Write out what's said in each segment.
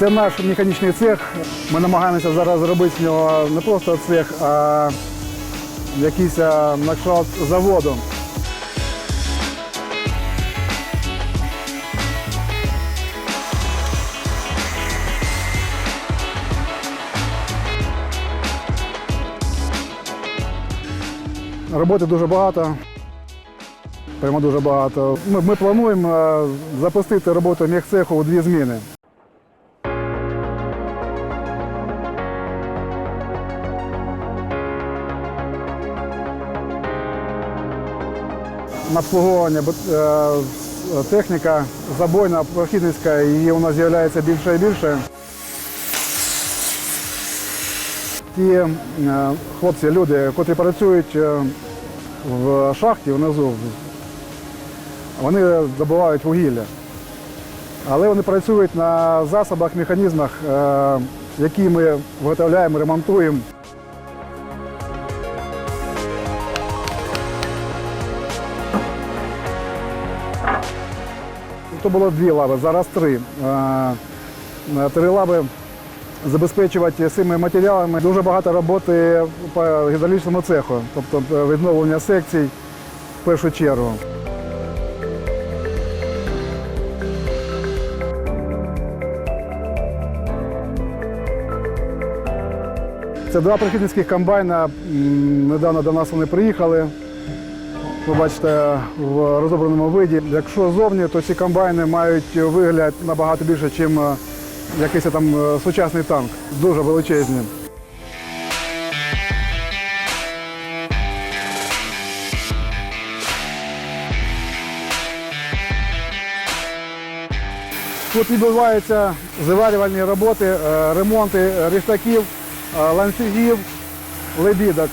Це наш механічний цех. Ми намагаємося зараз зробити з нього не просто цех, а якийсь а, на кшталт заводу. Роботи дуже багато. Прямо дуже багато. Ми, ми плануємо е, запустити роботу мехцеху у дві зміни. Обслуговування е, техніка забойна, прохідницька, її у нас з'являється більше і більше. Ті е, хлопці, люди, котрі працюють е, в шахті внизу, вони добувають вугілля. Але вони працюють на засобах, механізмах, які ми виготовляємо, ремонтуємо. То було дві лави, зараз три. Е, Три лави забезпечувати цими матеріалами. Дуже багато роботи по гідравлічному цеху, тобто відновлення секцій в першу чергу. Це два прохідницьких комбайна. Недавно до нас вони приїхали. Ви бачите в розобраному виді. Якщо зовні, то ці комбайни мають вигляд набагато більше, ніж якийсь там е, сучасний танк. Дуже величезні. Тут відбуваються заварювальні роботи, е, ремонти ріштаків, е, ланцюгів, лебідок.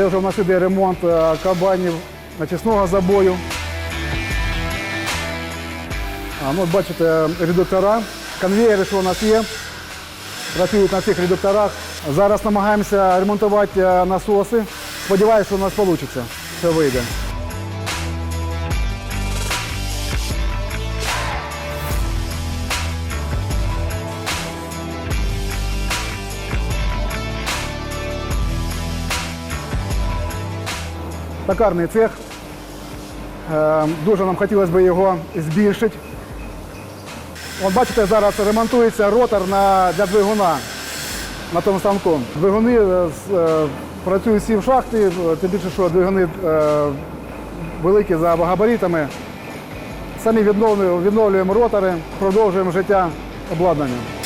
Це вже в нас іде ремонт е, кабанів начисного забою. Ну, бачите, редуктора, конвеєри, що у нас є, працюють на цих редукторах. Зараз намагаємося ремонтувати е, насоси. Сподіваюся, що у нас вийде. Все вийде. Токарний цех. Е, Дуже нам хотілося б його збільшити. От бачите, зараз ремонтується ротор на, для двигуна на тому станку. Двигуни е, е, працюють всі в шахті, тим більше, що двигуни е, великі за габаритами. Самі відновлюємо, відновлюємо ротори, продовжуємо життя обладнання.